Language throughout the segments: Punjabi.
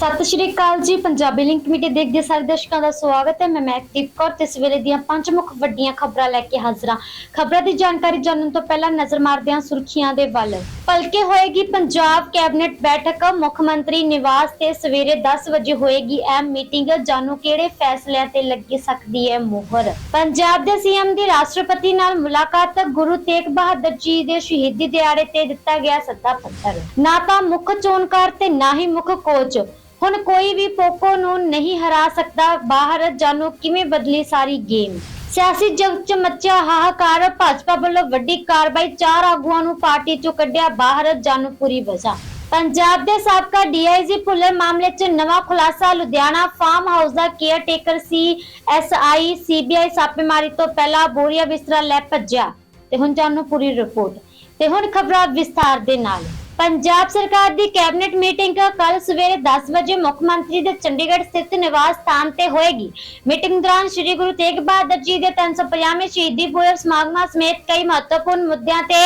ਸਤਿ ਸ਼੍ਰੀ ਅਕਾਲ ਜੀ। ਪੰਜਾਬੀ ਲਿੰਕ ਕਮੇਟੀ ਦੇਖਦੇ ਸਾਰੇ ਦਰਸ਼ਕਾਂ ਦਾ ਸਵਾਗਤ ਹੈ। ਮੈਂ ਮਹਿਕਦੀਪ ਕੌਰ ਤੇ ਇਸ ਵੇਲੇ ਦੀਆਂ ਪੰਜ ਮੁੱਖ ਵੱਡੀਆਂ ਖਬਰਾਂ ਲੈ ਕੇ ਹਾਜ਼ਰ ਖਬਰਾਂ ਦੀ ਜਾਣਕਾਰੀ ਜਾਣਨ ਤੋਂ ਪਹਿਲਾਂ ਨਜ਼ਰ ਮਾਰਦੇ ਹਾਂ ਸੁਰਖੀਆਂ ਦੇ ਵੱਲ। ਭਲਕੇ ਹੋਏਗੀ ਪੰਜਾਬ ਕੈਬਨਿਟ ਬੈਠਕ। ਮੁੱਖ ਮੰਤਰੀ ਨਿਵਾਸ ਤੇ ਸਵੇਰੇ 10 ਵਜੇ ਹੋਏਗੀ ਇਹ ਮੀਟਿੰਗ। ਜਾਣੋ ਕਿਹੜੇ ਫੈਸਲਿਆਂ ਤੇ ਲੱਗ ਸਕਦੀ ਹੈ ਮੋਹਰ। ਪੰਜਾਬ ਦੇ ਸੀਐਮ ਦੀ ਰਾਸ਼ਟਰਪਤੀ ਨਾਲ ਮੁਲਾਕਾਤ। ਗੁਰੂ ਤੇਗ ਬਹਾਦਰ ਜੀ ਦੇ ਸ਼ਹੀਦੀ ਦਿਹਾੜੇ ਤੇ ਦਿੱਤਾ ਗਿਆ ਸੱਦਾ ਪੱਤਰ। ਨਾ ਤਾਂ ਮੁੱਖ ਚੋਣਕਾਰ ਤੇ ਨਾ ਹੀ ਮੁੱਖ ਕੋਚ। ਹੁਣ ਕੋਈ ਵੀ ਪੋਕੋ ਨੂੰ ਨਹੀਂ ਹਰਾ ਸਕਦਾ। ਬਾਹਰ ਜਾਣੋ ਕਿਵੇਂ ਬਦਲੀ ਸਾਰੀ ਗੇਮ। ਸਿਆਸੀ ਜਗਤ ਚ ਮੱਚਿਆ ਹਾਹਾਕਾਰ, ਭਾਜਪਾ ਵੱਲੋਂ ਵੱਡੀ ਕਾਰਵਾਈ, ਚਾਰ ਆਗੂਆਂ ਨੂੰ ਪਾਰਟੀ ਚੋਂ ਕੱਢਿਆ ਬਾਹਰ ਜਾਣੋ ਪੂਰੀ ਪੰਜਾਬ ਦੇ ਸਾਬਕਾ ਡੀਆਈਜੀ ਭੁੱਲਰ ਮਾਮਲੇ 'ਚ ਨਵਾਂ ਖੁਲਾਸਾ, ਲੁਧਿਆਣਾ ਫਾਰਮ ਹਾਊਸ ਦਾ ਕੇਅਰ ਟੇਕਰ ਸੀ ਐਸਆਈ ਸੀਬੀਆਈ ਛਾਪੇਮਾਰੀ ਤੋਂ ਪਹਿਲਾਂ ਬੋਰੀਆ ਬਿਸਤਰਾ ਲੈ ਭੱਜਿਆ। ਤੇ ਹੁਣ ਜਾਣੋ ਪੂਰੀ ਰਿਪੋਰਟ। ਤੇ ਹੁਣ ਖਬਰਾਂ ਵਿਸਥਾਰ ਦੇ ਨਾਲ। ਪੰਜਾਬ ਸਰਕਾਰ ਦੀ ਕੈਬਨਿਟ ਮੀਟਿੰਗ ਕੱਲ ਸਵੇਰੇ 10 ਵਜੇ ਮੁੱਖ ਮੰਤਰੀ ਦੇ ਚੰਡੀਗੜ੍ਹ ਸਥਿਤ ਨਿਵਾਸ ਸਥਾਨ ਤੇ ਹੋਏਗੀ। ਮੀਟਿੰਗ ਦੌਰਾਨ ਸ੍ਰੀ ਗੁਰੂ ਤੇਗ ਬਹਾਦਰ ਜੀ ਦੇ 350ਵੇਂ ਸ਼ਹੀਦੀ ਪੁਰਬ ਸਮਾਗਮਾਂ ਸਮੇਤ ਕਈ ਮਹੱਤਵਪੂਰਨ ਮੁੱਦਿਆਂ ਤੇ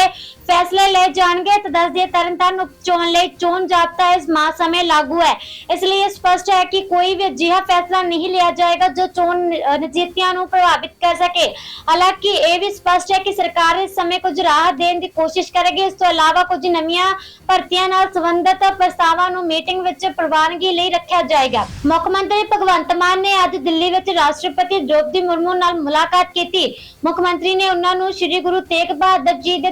ਫੈਸਲੇ ਲਏ ਜਾਣਗੇ ਤੇ ਦੱਸ ਦਈਏ ਤਰਨਤਾਰਨ ਉਪ ਚੋਣ ਲਈ ਚੋਣ ਜਾਬਤਾ ਇਸ ਮਾਹ ਸਮੇਂ ਲਾਗੂ ਹੈ। ਇਸ ਲਈ ਇਹ ਸਪਸ਼ਟ ਹੈ ਕਿ ਕੋਈ ਵੀ ਅਜਿਹਾ ਫੈਸਲਾ ਨਹੀਂ ਲਿਆ ਜਾਏਗਾ ਜੋ ਚੋਣ ਨਤੀਜਿਆਂ ਨੂੰ ਪ੍ਰਭਾਵਿਤ ਕਰ ਸਕੇ। ਹਾਲਾਂਕਿ ਇਹ ਵੀ ਸਪਸ਼ਟ ਹੈ ਕਿ ਸਰਕਾਰ ਇਸ ਸਮੇਂ ਕੁਝ ਰਾਹ ਦੇਣ ਦੀ ਕੋਸ਼ਿਸ਼ ਕਰੇਗੀ। ਇਸ ਤੋਂ ਇਲਾਵਾ ਕੁਝ ਨਵੀਆਂ ਭਰਤੀਆਂ ਨਾਲ ਸੰਬੰਧਿਤ ਪ੍ਰਸਤਾਵਾਂ ਨੂੰ ਮੀਟਿੰਗ ਵਿੱਚ ਪ੍ਰਵਾਨਗੀ ਲਈ ਰੱਖਿਆ ਜਾਏਗਾ। ਮੁੱਖ ਮੰਤਰੀ ਭਗਵੰਤ ਮਾਨ ਨੇ ਅੱਜ ਦਿੱਲੀ ਵਿੱਚ ਰਾਸ਼ਟਰਪਤੀ ਦ੍ਰੋਪਦੀ ਮੁਰਮੂ ਨਾਲ ਮੁਲਾਕਾਤ ਕੀਤੀ। ਮੁੱਖ ਮੰਤਰੀ ਨੇ ਉਹਨਾਂ ਨੂੰ ਸ੍ਰੀ ਗੁਰੂ ਤੇਗ ਬਹਾਦਰ ਜੀ ਦੇ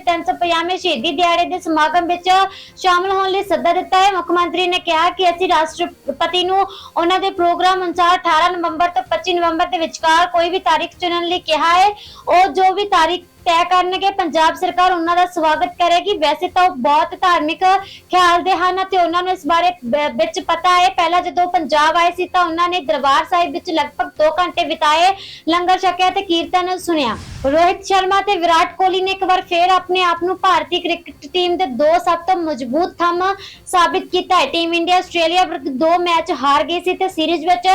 350ਵੇਂ ਸ਼ਹੀਦੀ ਦਿਹਾੜੇ ਦੇ ਸਮਾਗਮ ਵਿੱਚ ਸ਼ਾਮਲ ਹੋਣ ਲਈ ਸੱਦਾ ਦਿੱਤਾ ਹੈ। ਮੁੱਖ ਮੰਤਰੀ ਨੇ ਕਿਹਾ ਕਿ ਅਸੀਂ ਰਾਸ਼ਟਰਪਤੀ ਨੂੰ ਉਹਨਾਂ ਦੇ ਪ੍ਰੋਗਰਾਮ ਅਨੁਸਾਰ 18 ਨਵੰਬਰ ਤੋਂ 25 ਨਵੰਬਰ ਦੇ ਵਿਚਕਾਰ ਕੋਈ ਵੀ ਤਾਰੀਖ ਚੁਣਨ ਲਈ ਕਿਹਾ ਹੈ। ਉਹ ਜੋ ਵੀ ਤਾਰੀਖ ਤੈਅ ਕਰਨਗੇ, ਪੰਜਾਬ ਸਰਕਾਰ ਉਹਨਾਂ ਦਾ ਸਵਾਗਤ ਕਰੇਗੀ। ਵੈਸੇ ਤਾਂ ਉਹ ਬਹੁਤ ਧਾਰਮਿਕ ਖਿਆਲ ਦੇ ਹਨ ਤੇ ਉਹਨਾਂ ਨੂੰ ਇਸ ਬਾਰੇ ਵਿੱਚ ਪਤਾ ਹੈ। ਪਹਿਲਾਂ ਜਦੋਂ ਪੰਜਾਬ ਆਏ ਸੀ ਤਾਂ ਉਹਨਾਂ ਨੇ ਦਰਬਾਰ ਸਾਹਿਬ ਵਿੱਚ ਲਗਭਗ 2 ਘੰਟੇ ਬਿਤਾਏ, ਲੰਗਰ ਛਕਿਆ ਤੇ ਕੀਰਤਨ ਸੁਣਿਆ। ਰੋਹਿਤ ਸ਼ਰਮਾ ਤੇ ਵਿਰਾਟ ਕੋਹਲੀ ਨੇ ਇੱਕ ਵਾਰ ਫੇਰ ਆਪਣੇ ਆਪ ਨੂੰ ਭਾਰਤੀ ਕ੍ਰਿਕਟ ਟੀਮ ਦੇ ਦੋ ਸਭ ਤੋਂ ਮਜ਼ਬੂਤ ਥੰਮ ਸਾਬਿਤ ਕੀਤਾ ਹੈ। ਟੀਮ ਇੰਡੀਆ ਆਸਟ੍ਰੇਲੀਆ ਵਿਰੁੱਧ ਦੋ ਮੈਚ ਹਾਰ ਗਈ ਸੀ ਤੇ ਸੀਰੀਜ਼ ਵਿੱਚ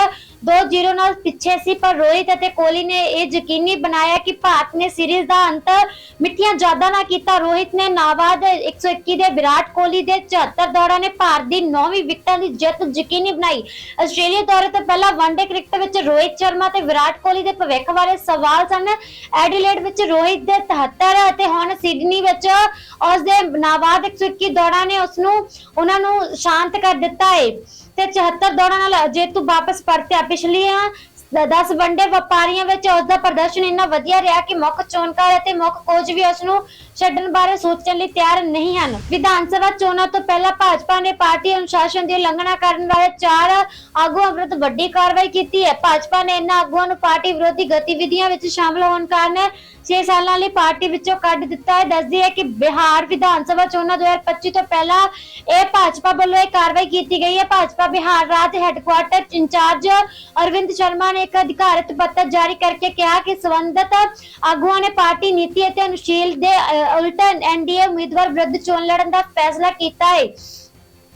2-0 ਨਾਲ ਪਿੱਛੇ ਸੀ, ਪਰ ਰੋਹਿਤ ਅਤੇ ਕੋਹਲੀ ਨੇ ਇਹ ਯਕੀਨੀ ਬਣਾਇਆ ਕਿ ਭਾਰਤ ਨੇ ਸੀਰੀਜ਼ ਦਾ ਅੰਤ ਮਿੱਠੀਆਂ ਯਾਦਾਂ ਨਾਲ ਕੀਤਾ ਰੋਹਿਤ ਨੇ ਨਾਬਾਦ 121 ਦੇ ਵਿਰਾਟ ਕੋਹਲੀ ਦੇ 74 ਦੌੜਾਂ ਨੇ ਭਾਰਤ ਦੀ 9ਵੀਂ ਵਿਕਟਾਂ ਦੀ ਜਿੱਤ ਯਕੀਨੀ ਬਣਾਈ। ਆਸਟ੍ਰੇਲੀਆ ਦੌਰੇ ਤੋਂ ਪਹਿਲਾਂ ਵਨਡੇ ਕ੍ਰਿਕਟ ਵਿੱਚ ਰੋਹਿਤ ਸ਼ਰਮਾ ਤੇ ਵਿਰਾਟ ਕੋਹਲੀ ਦੇ ਭਵਿੱਖ ਬਾਰੇ ਸਵਾਲ ਸਨ। ਐਡੀਲੇਡ ਵਿੱਚ ਰੋਹਿਤ ਦੇ 73 ਅਤੇ ਹੁਣ ਸਿਡਨੀ ਵਿੱਚ ਉਸ ਦੇ ਨਾਬਾਦ 121 ਦੌੜਾਂ ਨੇ ਉਸ ਨੂੰ ਉਹਨਾਂ ਨੂੰ ਸ਼ਾਂਤ ਕਰ ਦਿੱਤਾ ਹੈ ਤੇ 74 ਦੌੜਾਂ ਨਾਲ ਜੇਤੂ ਵਾਪਸ ਪਰਤਿਆ। ਪਿਛਲੀਆਂ 10 ਵਨਡੇ ਵਪਾਰੀਆਂ ਵਿੱਚ ਉਸ ਦਾ ਪ੍ਰਦਰਸ਼ਨ ਇੰਨਾ ਵਧੀਆ ਰਿਹਾ ਕਿ ਮੁੱਖ ਚੋਣਕਾਰ ਅਤੇ ਮੁੱਖ ਕੋਚ ਵੀ ਉਸ ਨੂੰ ਛੱਡਣ ਬਾਰੇ ਸੋਚਣ ਲਈ ਤਿਆਰ ਨਹੀਂ ਹਨ। ਵਿਧਾਨ ਸਭਾ ਚੋਣਾਂ ਤੋਂ ਪਹਿਲਾਂ ਭਾਜਪਾ ਨੇ ਪਾਰਟੀ ਅਨੁਸ਼ਾਸਨ ਦੀ ਉਲੰਘਣਾ ਕਰਨ ਵਾਲੇ ਚਾਰ ਆਗੂਆਂ ਵਿਰੁੱਧ ਵੱਡੀ ਕਾਰਵਾਈ ਕੀਤੀ ਹੈ। ਭਾਜਪਾ ਨੇ ਇਹਨਾਂ ਆਗੂਆਂ ਨੂੰ ਪਾਰਟੀ ਵਿਰੋਧੀ ਗਤੀਵਿਧੀਆਂ ਵਿੱਚ ਸ਼ਾਮਲ ਹੋਣ ਕਾਰਨ 6 ਸਾਲਾਂ ਲਈ ਪਾਰਟੀ ਵਿੱਚੋਂ ਕੱਢ ਦਿੱਤਾ ਹੈ। ਦੱਸਦੀ ਹੈ ਕਿ ਬਿਹਾਰ ਵਿਧਾਨ ਸਭਾ ਚੋਣਾਂ 2025 ਤੋਂ ਪਹਿਲਾਂ ਇਹ ਭਾਜਪਾ ਵੱਲੋਂ ਇਹ ਕਾਰਵਾਈ ਕੀਤੀ ਗਈ ਹੈ। ਭਾਜਪਾ ਬਿਹਾਰ ਰਾਜ headquarter in charge Arvind Sharma ਨੇ ਇੱਕ ਅਧਿਕਾਰਤ ਪੱਤਰ ਜਾਰੀ ਕਰਕੇ ਕਿਹਾ ਕਿ ਸਬੰਧਤ ਆਗੂਆਂ ਨੇ ਪਾਰਟੀ ਨੀਤੀ ਅਤੇ ਅਨੁਸ਼ੀਲ ਦੇ ਅ, ਉਲਟ ਐਨਡੀਏ ਉਮੀਦਵਾਰ ਵਿਰੁੱਧ ਚੋਣ ਲੜਨ ਦਾ ਫੈਸਲਾ ਕੀਤਾ ਹੈ।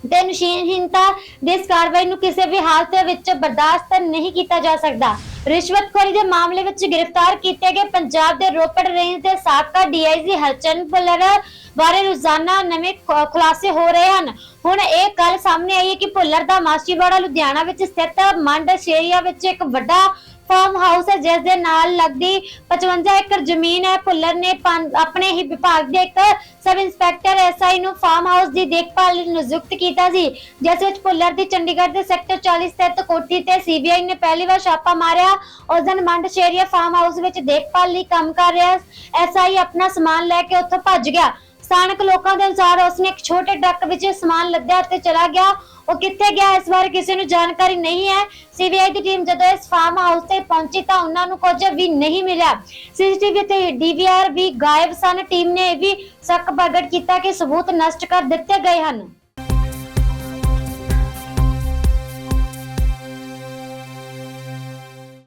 ਤੇ ਨਸ਼ੀਨਹੀਨਤਾ ਦੇ ਇਸ ਕਾਰਵਾਈ ਨੂੰ ਕਿਸੇ ਵੀ ਹਾਲਤ ਵਿੱਚ ਬਰਦਾਸ਼ਤ ਨਹੀਂ ਕੀਤਾ ਜਾ ਸਕਦਾ। ਰਿਸ਼ਵਤਖੋਰੀ ਦੇ ਮਾਮਲੇ ਵਿੱਚ ਗ੍ਰਿਫਤਾਰ ਕੀਤੇ ਗਏ ਪੰਜਾਬ ਦੇ ਰੋਪੜ ਰੇਂਜ ਦੇ ਸਾਬਕਾ ਡੀਆਈਜੀ ਹਰਚੰਦ ਭੁੱਲਰ ਬਾਰੇ ਰੋਜ਼ਾਨਾ ਨਵੇਂ ਖੁਲਾਸੇ ਹੋ ਰਹੇ ਹਨ। ਹੁਣ ਇਹ ਗੱਲ ਸਾਹਮਣੇ ਆਈ ਹੈ ਕਿ ਭੁੱਲਰ ਦਾ ਮਾਸੀਵਾੜਾ ਲੁਧਿਆਣਾ ਵਿੱਚ ਸਥਿਤ ਮੰਡ ਸ਼ੇਰੀਆ ਵਿੱਚ ਇੱਕ ਵੱਡਾ ਫਾਰਮ ਹਾਊਸ ਹੈ, ਜਿਸ ਦੇ ਨਾਲ ਲੱਗਦੀ 55 ਏਕੜ ਜ਼ਮੀਨ ਹੈ। ਭੁੱਲਰ ਨੇ ਆਪਣੇ ਹੀ ਵਿਭਾਗ ਦੇ ਇੱਕ ਸਬ ਇੰਸਪੈਕਟਰ ਐਸਆਈ ਨੂੰ ਫਾਰਮ ਹਾਊਸ ਦੀ ਦੇਖਭਾਲ ਲਈ ਨਿਯੁਕਤ ਕੀਤਾ ਸੀ, ਜਿਸ ਵਿੱਚ ਭੁੱਲਰ ਦੀ ਚੰਡੀਗੜ੍ਹ ਦੇ ਸੈਕਟਰ 40 ਸਥਿਤ ਕੋਠੀ ਤੇ ਸੀਬੀਆਈ ਨੇ ਪਹਿਲੀ ਵਾਰ ਛਾਪਾ ਮਾਰਿਆ। ਉਸ ਦਿਨ ਮੰਡ ਸ਼ੇਰੀਆ ਫਾਰਮ ਹਾਊਸ ਵਿੱਚ ਦੇਖਭਾਲ ਲਈ ਕੰਮ ਕਰ ਰਿਹਾ ਐਸਆਈ ਆਪਣਾ ਸਮਾਨ ਲੈ ਕੇ ਉੱਥੋਂ ਭੱਜ ਗਿਆ। ਸਥਾਨਕ ਲੋਕਾਂ ਦੇ ਅਨੁਸਾਰ ਉਸਨੇ ਇੱਕ ਛੋਟੇ ਟਰੱਕ ਵਿੱਚ ਸਮਾਨ ਲੱਦਿਆ ਤੇ ਚਲਾ ਗਿਆ। ਉਹ ਕਿੱਥੇ ਗਿਆ ਇਸ ਬਾਰੇ ਕਿਸੇ ਨੂੰ ਜਾਣਕਾਰੀ ਨਹੀਂ ਹੈ। ਸੀਬੀਆਈ ਦੀ ਟੀਮ ਜਦੋਂ ਇਸ ਫਾਰਮ ਹਾਊਸ ਤੇ ਪਹੁੰਚੀ ਤਾਂ ਉਹਨਾਂ ਨੂੰ ਕੁਝ ਵੀ ਨਹੀਂ ਮਿਲਿਆ। ਸੀਸੀਟੀਵੀ ਤੇ ਡੀਵੀਆਰ ਵੀ ਗਾਇਬ ਸਨ। ਟੀਮ ਨੇ ਇਹ ਵੀ ਸ਼ੱਕ ਪ੍ਰਗਟ ਕੀਤਾ ਕਿ ਸਬੂਤ ਨਸ਼ਟ ਕਰ ਦਿੱਤੇ ਗਏ ਹਨ।